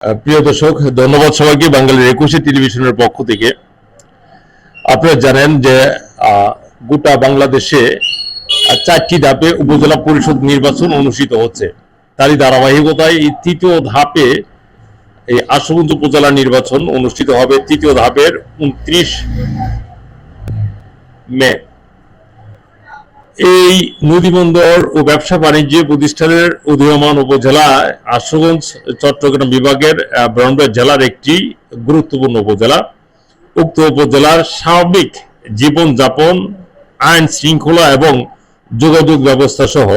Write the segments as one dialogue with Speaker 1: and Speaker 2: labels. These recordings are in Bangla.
Speaker 1: প্রিয় দর্শক, ধন্যবাদ সবাইকে বাঙালির একুশে টেলিভিশনের পক্ষ থেকে। আপনারা জানেন যে গোটা বাংলাদেশে চারটি ধাপে উপজেলা পরিষদ নির্বাচন অনুষ্ঠিত হচ্ছে। তারই ধারাবাহিকতায় এই তৃতীয় ধাপে এই আশুগঞ্জ উপজেলা নির্বাচন অনুষ্ঠিত হবে। তৃতীয় ধাপের উনত্রিশ মে। এই নদীবন্দর ও ব্যবসা বাণিজ্য প্রতিষ্ঠানের উদীয়মান উপজেলা আশুগঞ্জ, চট্টগ্রাম বিভাগের ব্রাহ্মণবাড়িয়া জেলার একটি গুরুত্বপূর্ণ উপজেলা। উক্ত উপজেলার স্বাভাবিক জীবনযাপন, আইন শৃঙ্খলা এবং যোগাযোগ ব্যবস্থা সহ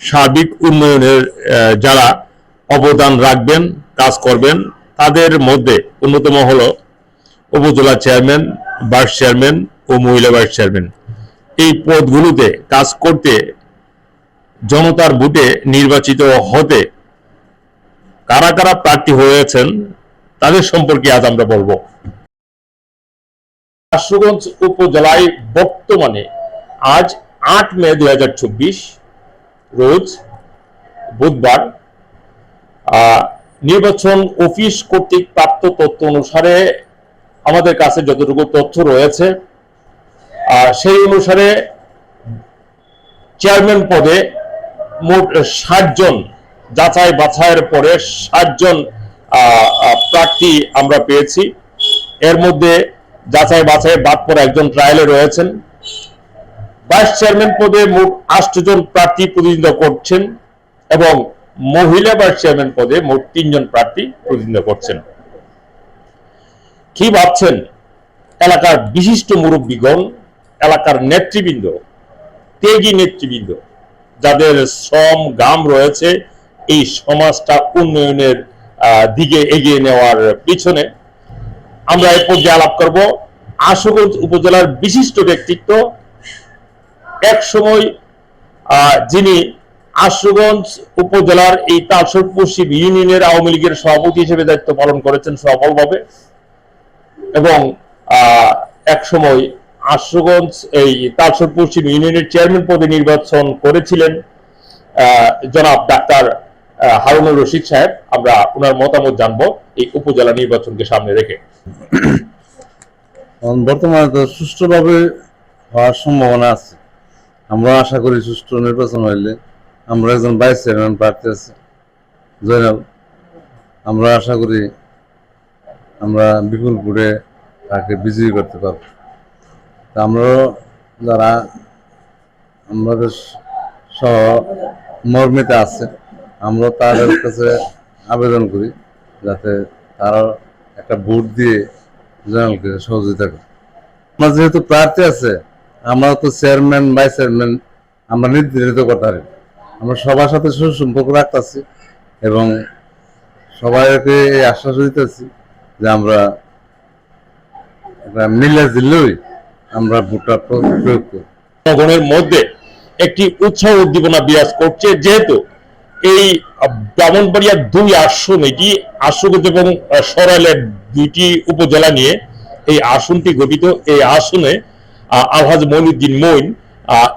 Speaker 1: সার্বিক উন্নয়নের যারা অবদান রাখবেন, কাজ করবেন, তাদের মধ্যে অন্যতম হল উপজেলা চেয়ারম্যান, ভাইস চেয়ারম্যান ও মহিলা ভাইস চেয়ারম্যান। এই পদগুলোতে কাজ করতে জনতার ভোটে নির্বাচিত হতে কারা কারা প্রার্থী হয়েছেন তাদের সম্পর্কে আজ আমরা বলব। আশুগঞ্জ উপজেলায় বর্তমানে আজ আট মে দু হাজার চব্বিশ রোজ বুধবার নির্বাচন অফিস কর্তৃক প্রাপ্ত তথ্য অনুসারে আমাদের কাছে যতটুকু তথ্য রয়েছে সেই অনুসারে চেয়ারম্যান পদে মোট ষাট জন যাচাই বাছাইয়ের পরে ষাট জন আহ, আহ, প্রার্থী আমরা পেয়েছি। এর মধ্যে যাচাই বাছাই বাদ পরে একজন ট্রায়ালে রয়েছেন। ভাইস চেয়ারম্যান পদে মোট আষ্ট জন প্রার্থী প্রতিনিধিত্ব করছেন এবং মহিলা ভাইস চেয়ারম্যান পদে মোট তিনজন প্রার্থী প্রতিনিধিত্ব করছেন। কি ভাবছেন? এলাকার বিশিষ্ট মুরব্বীগণ এলাকার নেতৃবৃন্দ, ত্যাগী নেতৃবৃন্দ, যাদের শ্রম গাম রয়েছে, এই সমাজটা উন্নয়নের দিকে এগিয়ে নেওয়ার পিছনে আমরা এই পর্যায়ে আলাপ করব। আশুগঞ্জ উপজেলার বিশিষ্ট ব্যক্তিত্ব এক সময় যিনি আশুগঞ্জ উপজেলার এই তালসর পশ্চিম ইউনিয়নের আওয়ামী লীগের সভাপতি হিসেবে দায়িত্ব পালন করেছেন সফলভাবে এবং এক সময় আশুগঞ্জ, এই তালসর পশ্চিম ইউনিয়নের চেয়ারম্যান পদে নির্বাচন করেছিলেন জনাব ডাক্তার হারুনুর রশিদ সাহেব। আমরা ওনার মতামত জানব এই উপজেলা নির্বাচনকে সামনে রেখে।
Speaker 2: বর্তমানে তো সুষ্ঠুভাবে হওয়ার সম্ভাবনা আছে। আমরা আশা করি সুষ্ঠু নির্বাচন হইলে আমরা একজন ভাইস চেয়ারম্যান প্রার্থী আছে। জয়নাল, আমরা আশা করি আমরা বিপুলপুরে তাকে বিজয়ী করতে পারব। তা আমরাও যারা আমাদের সহ মর্মিতে আছে আমরা তাদের কাছে আবেদন করি যাতে তারা একটা ভোট দিয়ে জয়নালকে সহযোগিতা করে। আমার যেহেতু প্রার্থী আছে আমরা তো চেয়ারম্যান, ভাইস চেয়ারম্যান, আমরা নির্ধারিত করতে পারি আমরা সবার সাথে সুসম্পর্ক রাখতেছি এবং সবাইকে এই আশ্বাস দিতেছি যে আমরা একটা মিলে দিলেই আমরা প্র- প্রয়োগ করি
Speaker 1: জনগণের মধ্যে একটি উৎসাহ উদ্দীপনা বিরাজ করছে, যেহেতু এই ব্রাহ্মণবাড়িয়ার দুই আসন, এটি আশুগঞ্জ এবং সরাইলের দুইটি উপজেলা নিয়ে এই আসনটি গঠিত। এই আসনে আলহাজ মইনুদ্দিন মইন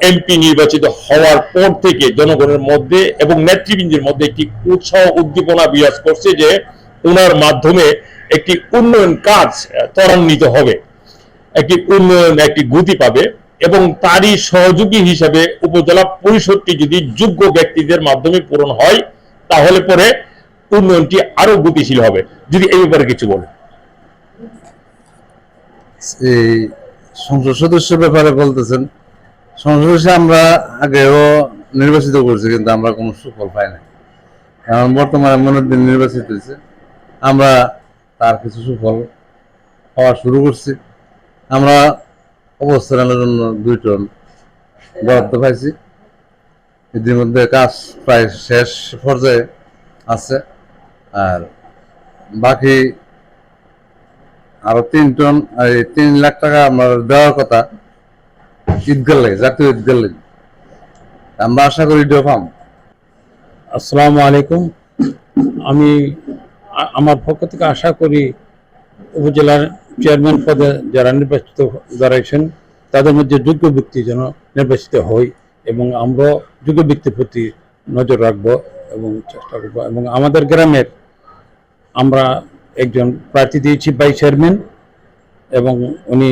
Speaker 1: এমপি নির্বাচিত হওয়ার পর থেকে জনগণের মধ্যে এবং নেতৃবৃন্দের মধ্যে একটি উৎসাহ উদ্দীপনা বিরাজ করছে যে ওনার মাধ্যমে একটি উন্নয়ন কাজ ত্বরান্বিত হবে। একটি উন্নয়ন, একটি গতি পাবে এবং তারই সহযোগী হিসেবে উপজেলা পরিষদটি যদি যোগ্য ব্যক্তিদের মাধ্যমে পূরণ হয়, তাহলে পরে উন্নয়নটি আরও গতিশীল হবে। যদি এই ব্যাপারে কিছু বলে
Speaker 2: এই সংসদ সদস্যের ব্যাপারে বলতেছেন, সংসদ সদস্য আমরা আগেও নির্বাচিত করছি, কিন্তু আমরা কোনো সুফল পাই না কারণ বর্তমানে মনোদিন নির্বাচিত হয়েছে, আমরা তার কিছু সুফল পাওয়া শুরু করছি। আমরা অবস্থানের জন্য দুই টন বরাদ্দ পাইছি। ইতিমধ্যে কাজ প্রায় শেষ পর্যায়ে আছে। আর বাকি আরও তিন টন, এই তিন লাখ টাকা আমার দেওয়ার কথা ঈদগার লাগে, জাতীয় ঈদগার লাগে। আমরা আশা করি এটাও পাম
Speaker 3: আসসালামু আলাইকুম। আমি আমার পক্ষ থেকে আশা করি উপজেলার চেয়ারম্যান পদে যারা নির্বাচিত দাঁড়াইছেন তাদের মধ্যে যোগ্য ব্যক্তি যেন নির্বাচিত হই এবং আমরা যোগ্য ব্যক্তির প্রতি নজর রাখব এবং চেষ্টা করব এবং আমাদের গ্রামের আমরা একজন প্রার্থী দিয়েছি ভাইস চেয়ারম্যান এবং উনি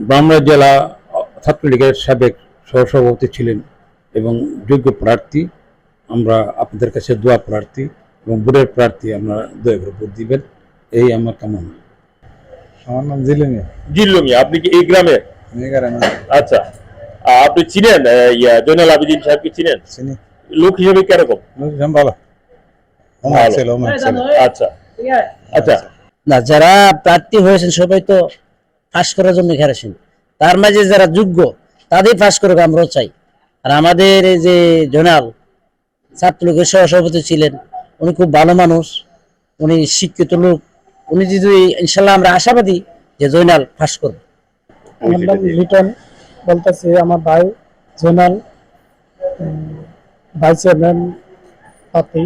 Speaker 3: ব্রাহ্মণা জেলা ছাত্রলীগের সাবেক সহসভাপতি ছিলেন এবং যোগ্য প্রার্থী। আমরা আপনাদের কাছে দোয়া প্রার্থী এবং বুড়ের প্রার্থী আমরা দয়া করে ভোট দিবেন। এই আমার কামনা।
Speaker 2: আমার নাম জিলিনি
Speaker 1: জিল্লু মিয়া আপনি কি এই গ্রামের আচ্ছা আপনি চিনেন ইয়া, জয়নাল আবেদিন সাহেবকে চিনেন?
Speaker 2: চিনি।
Speaker 1: লোক হিসেবে কীরকম?
Speaker 2: ভালো।
Speaker 1: ভালো।
Speaker 2: ছিল
Speaker 1: আচ্ছা। আচ্ছা।
Speaker 4: না যারা প্রার্থী হয়েছেন সবাই তো পাশ করার জন্য খেলেছেন তার মাঝে যারা যোগ্য তাদের পাশ করুক আমরাও চাই। আর আমাদের এই যে জোনাল ছাত্রলীগের সহসভাপতি ছিলেন উনি খুব ভালো মানুষ উনি শিক্ষিত লোক উনি যদি ইনশাল্লাহ আমরা আশাবাদী যে জয়নাল পাশ করবে।
Speaker 5: আমার নাম লিটন বলতেছি আমার ভাই জোনাল ভাইস চেয়ারম্যান পাতি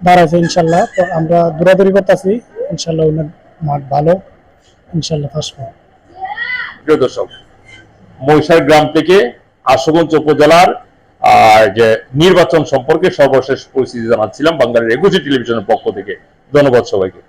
Speaker 5: দাঁড়াইছে ইনশাল্লাহ তো আমরা দৌড়াদৌড়ি করতেছি ইনশাল্লাহ উনার মাঠ ভালো ইনশাল্লাহ ফার্স্ট
Speaker 1: প্রিয় দর্শক মহিষার গ্রাম থেকে আশুগঞ্জ উপজেলার যে নির্বাচন সম্পর্কে সর্বশেষ পরিস্থিতি জানাচ্ছিলাম বাংলার একুশে টেলিভিশনের পক্ষ থেকে। ধন্যবাদ সবাইকে।